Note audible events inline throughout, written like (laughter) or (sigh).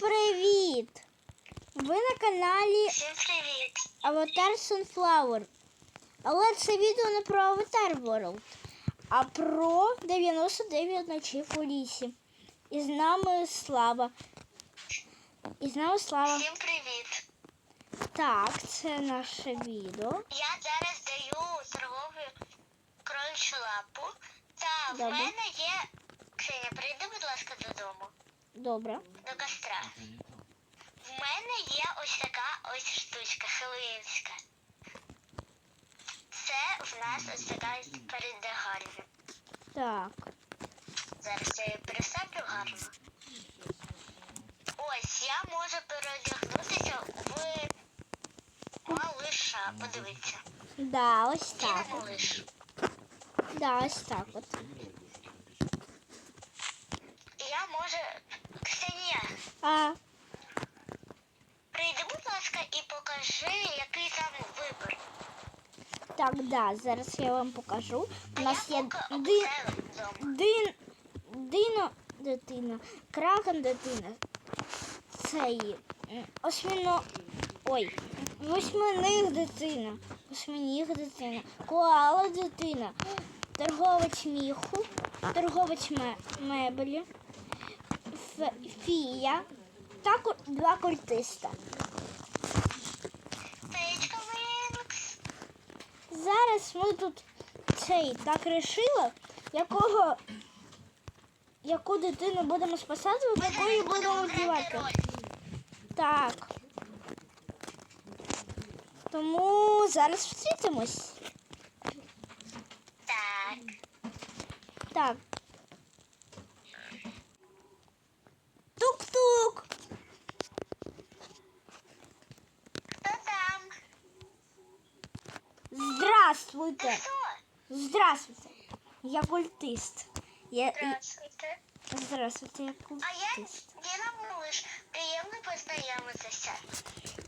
привіт! Ви на каналі Всім привіт! Аватар Sunflower. Але це відео не про Аватар World, а про 99 ночів у лісі. І з нами Слава. І з нами Слава. Всім привіт! Так, це наше відео. Я зараз даю торгову кроличу лапу. Та в Добре. мене є. Ксеня, прийди, будь ласка, додому. Добре. До костра. В мене є ось така ось штучка хеллоуінська. Це в нас ось така передягальня. Так. Зараз я її пересаплю гарно. Ось я можу переодягнутися в малиша. Подивіться. Да, ось так. не малиш. Да, ось так от. Я можу. А, прийди, будь ласка, і покажи, який там вибір. так, да, зараз я вам покажу. У нас є ди... Дин... Дино дитина, кракен дитина. Цей м, осьміно. Ой, восьминих дитина, восьминіг дитина, коала дитина, торговець міху, торговець ме- меблі, фія та два культиста. Зараз ми тут цей так рішили, якого яку дитину будемо спасати, в якої будемо роль. Так. Тому зараз встрітимось. Так. Так. Тук-тук. Хто там? Здравствуйте. Здравствуйте. Я культист. Я... Здравствуйте. Здравствуйте, я А я культист. Діна Малиш. Приємно познайомитися.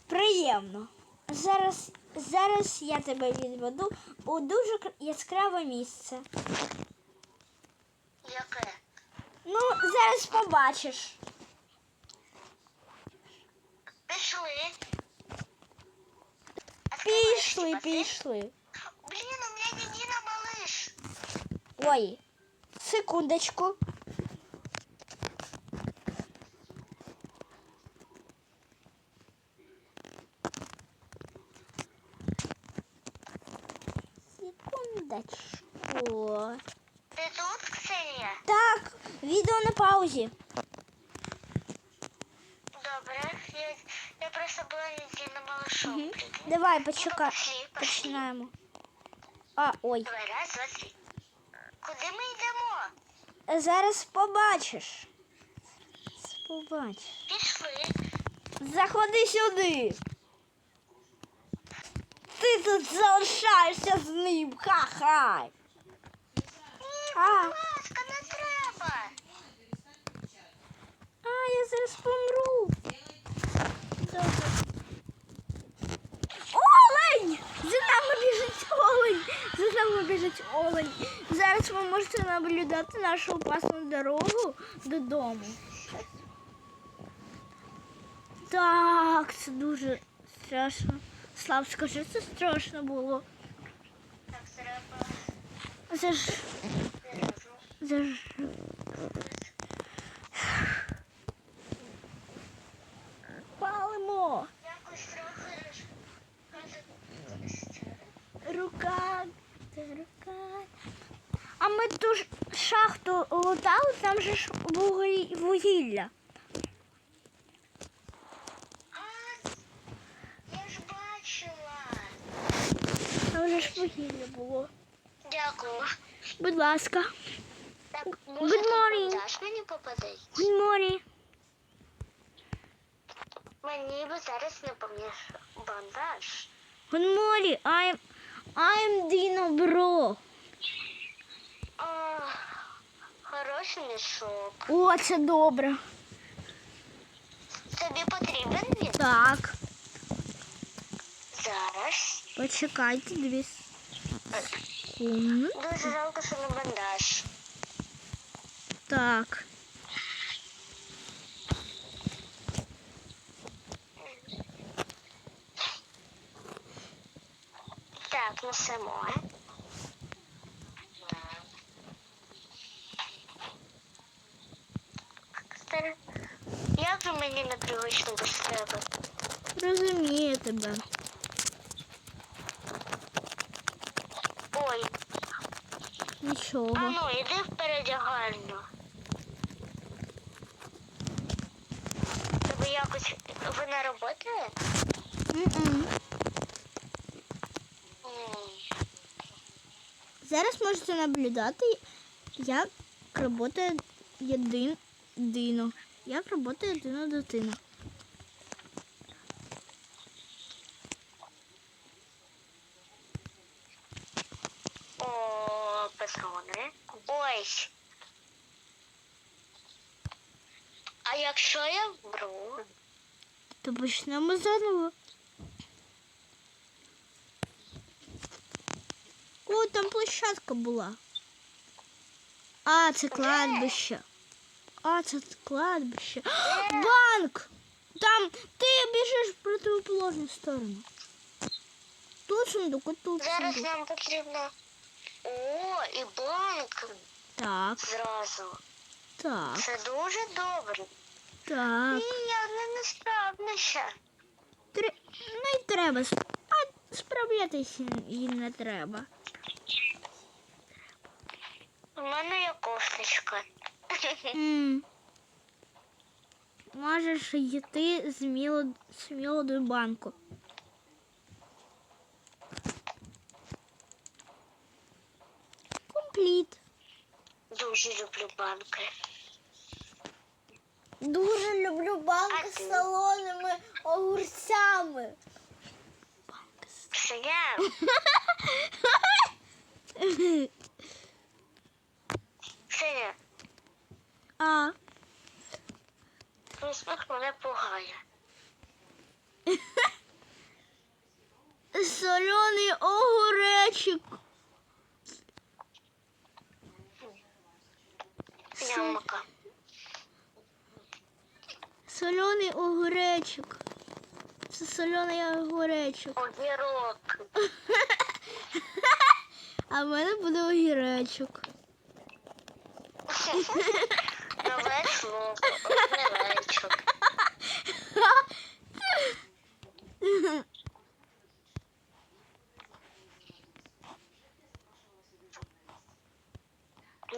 Приємно. Зараз, зараз я тебе відведу у дуже яскраве місце. Яке? Ну, зараз побачиш. Пішли. Пішли, пішли. Блін, у мене не Діна Малиш. Ой, секундочку. Секундочку. Ти тут, Ксенія? Так, відео на паузі. Добре. Я, я просто була Малишом. Мгм. прикинь. Давай, Ну, почекай. Починаємо. А, ой. Давай, раз, два, три. Куди ми йдемо? Зараз побачиш. Побачиш. Пішли. Заходи сюди. Ти тут залишаєшся з ним. Ха-ха. А. А, я зараз помру. Добре. Олень! За нами біжить олень! Нами біжить олень. Зараз ви можете наблюдати нашу опасну дорогу додому. Так, це дуже страшно. Слав, скажи, це страшно було. Так, треба. Це ж. Це ж. Палимо! Рука. А ми ту шахту лутали, там же ж вугілля. Там же ж вугілля було. Дякую. Будь ласка. Так, Good може, morning. ти мені попадає? Good morning. Мені би зараз не поміж бандаж. Good morning. I'm, I'm Dino Bro. А, хороший мішок. О, це добре. Тобі потрібен він? Так. Зараз. Почекайте дві секунди. Дуже жалко, що не бандаж. Так. Несемо. е? Кстати, Як же мені непривично без тебе? Розумію тебе. Ой, Нічого. а ну, іди в передягальню. Тебе якось вона роботає? М-м. М. Зараз можете наблюдати, як працює єдин дино. Як працює єдина дитина. О, патрони. Ой. А якщо я вмру? То почнемо заново. Там площадка була. А, це кладбище. А, це кладбище. (gasps) Банк! Там ти біжиш в противоположну сторону. Тут сундук, а тут Зараз сундук. нам потрібно. О, і банк Так, зразу. так, Це дуже добре. так. Ні, я не, не справлюся. Тре... Не треба. сп- А справлятися їй не треба. У мене є кофточка. (laughs) М. Можеш йти сміло, сміло до банку. Компліт. Дуже люблю банки. Дуже люблю банки з солоними огурцями. Синя, (laughs) Синя, А, твій сміх мене пугає. соляний огуречик. Нямка. Соляний огуречик. Це соляний огуречик. Огірок. (laughs) А в мене буде огіречок. Нове слово. Огіречок.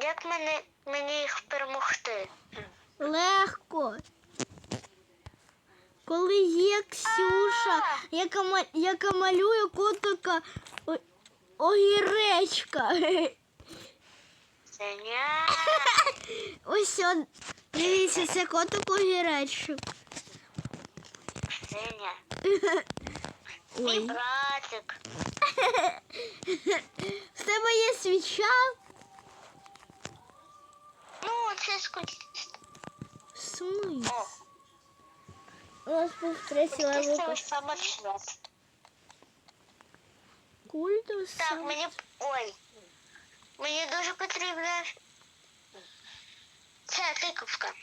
Як мене, мені їх перемогти? Легко. Коли є Ксюша, яка, ма- яка малює котика о- огіречка. Синя. Ось он. Дивіться, це котик огіречок. Синя. Мій Ой. братик. (laughs) В тебе є свіча? Ну, це скучно. Смис. О, У нас був третій це левел ось саме свят. культу. Так, мені. Ой. Мені дуже потрібна. Це тиковка.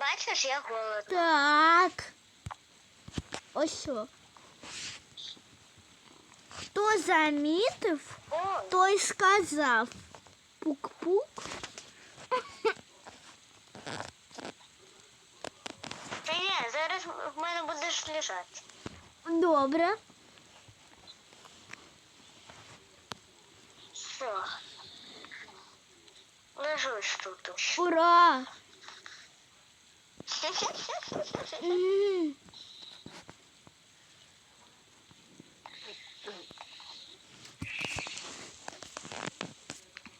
Бачиш, я голодна. Так. Ось що. Хто замітив, Ой, той сказав. Пук-пук. та ні, зараз в мене будеш лежати. Добре. Все. Лежусь тут. Ура!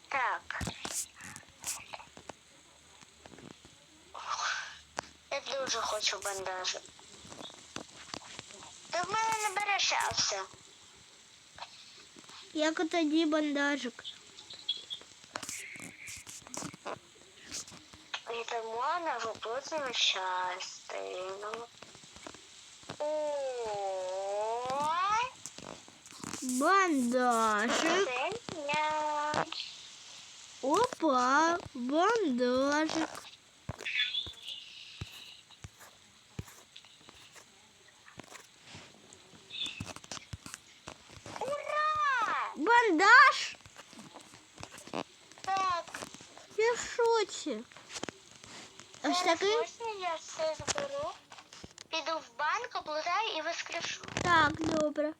Так. Я дуже хочу бандажі. Ти в мене не береш а все. Як тоді бандажик? І тому нам буде щастило. Бандаж. Опа, бандажик. Бандаж? Так. Я шучу. Ось Зараз такий. можна я все зберу, піду в банк, облутаю і воскрешу. Так, добре.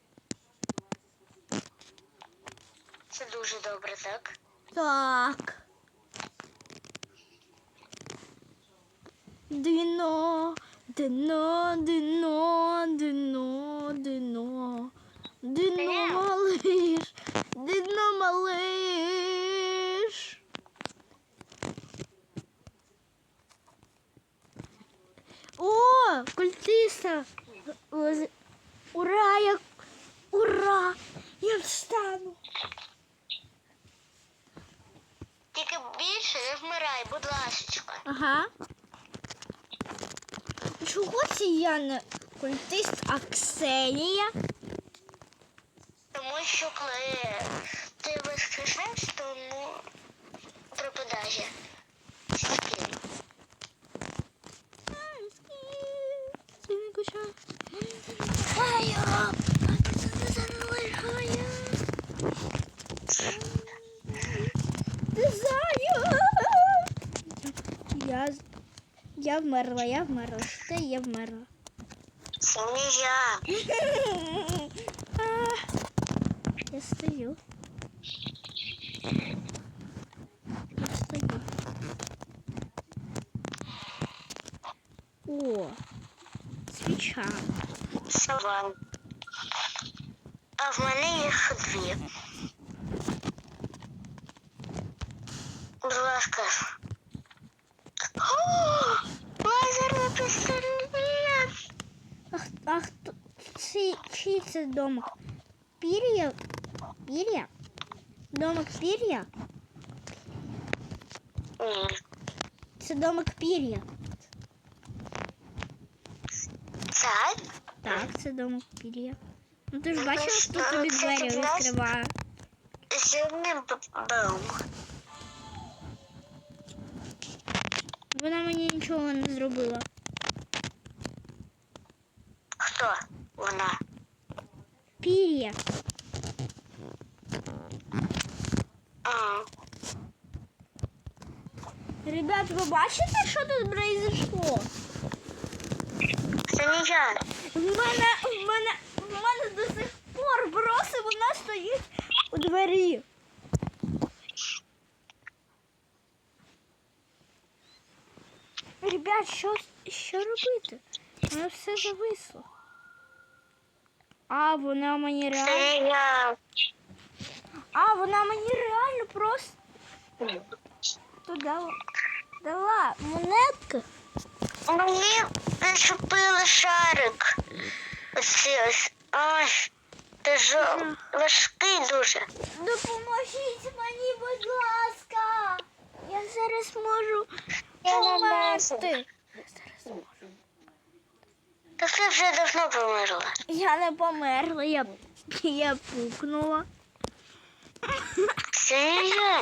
Це дуже добре, так? Так. Дино, дино, дино, дино, дино. Дино Дино. малиш, дино малиш. О, культиста. Лози- Ура, я... Ура! Я встану. Тільки більше не вмирай, будь ласочка. Ага. Не культист, а Ксенія? Тому що коли ти воскресаєш, тому пропадає. Скін. Я, з- я вмерла, я вмерла. Що це я вмерла? Це не я. А, Я стою. Я стою. О, свіча. Саван. А в мене їх дві. Будь ласка. Чий це домик? Пір'я? Пір'я? Домик пір'я? Ні. Це домик пір'я. Це? Так, це домик пір'я. Ну ти ж Ну, бачила, що, хто тобі це двері для нас? відкриває? Сьогодні бум. Вона мені нічого не зробила. Хто вона? А, Ребят, ви бачите, що тут произошло? Це не я. В мене, в мене, в мене до сих пор просто вона стоїть у двері. Ребят, що, що робити? Воно все зависло. А, вона мені реально. А, вона мені реально просто дала, дала монетки. Мені зачепили шарик. Оце ось. Ай, це ж важкий дуже. Допоможіть мені, будь ласка. Я зараз можу померти. Та ти вже давно померла. Я не померла, я, я пукнула. Я.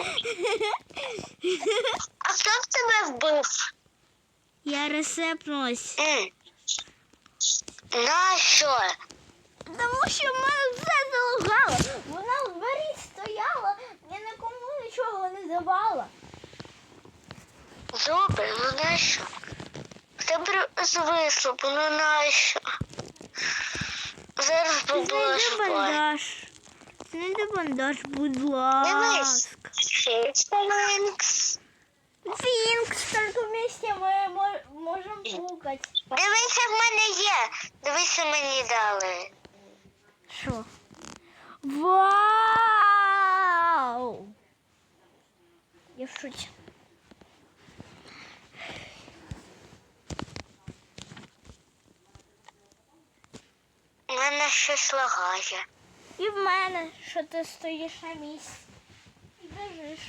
А хто б тебе вбив? Я ресепнулась. М. Нащо? Тому що в мене все залагало. Вона в двері стояла, я нікому нічого не давала. Добре, ну нащо? В тебе звисло, ну нащо? Зараз Знайди побачу. бандаж. Знайди бандаж, будь Дивись. ласка. Фікс. Фінкс, тільки вместе ми мо- можемо пукати. Дивися, в мене є. Дивися, мені дали. Що? Вау! Я в шоці. Мене щось лагає. І в мене, що ти стоїш на місці. І біжиш.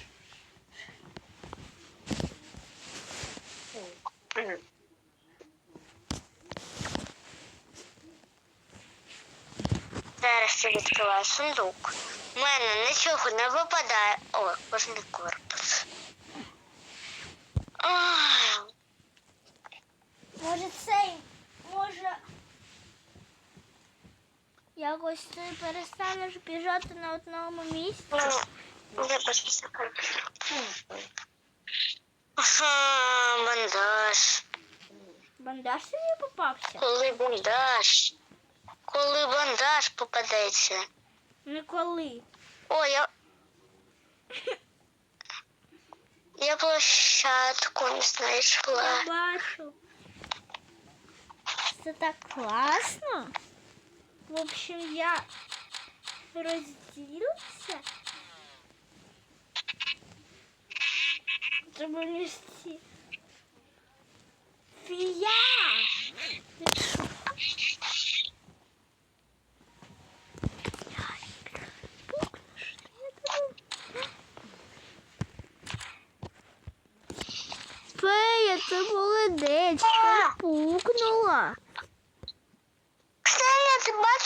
Зараз я відкриваю сундук. У мене нічого не випадає. О, кожний корпус. Ай, Може цей, Якось ти перестанеш біжати на одному місці. Ну, я бачуся. Ага, бандаж. Бандаж тобі попався? Коли бандаж? Коли бандаж попадеться? Не коли. О, я. Я площадку не знайшла. Я бачу. Це так класно. В общем, я розділюся. Треба внести. Фія! Ти що? Пукнеш, я тебе Фея, ти молодець, ти пукнула.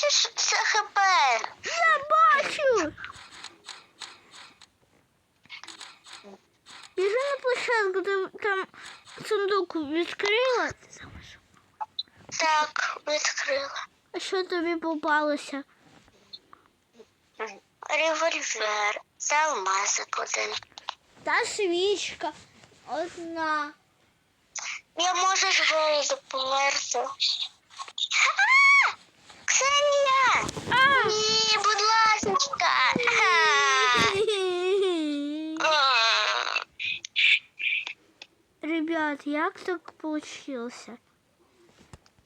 Бачиш це хп? Я бачу. Біжи на площадку, там, там сундук відкрила. Так, відкрила. А що тобі попалося? Револьвер. Це алмазик один. Та свічка одна. Я вийти померти. А! Ксенія! А! Ні, будь ласка. А. Ребят, як так получилось?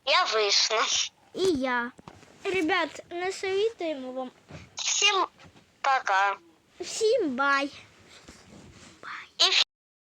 Я вийшла. І я. Ребят, не совітуємо вам. Всім пока. Всім бай!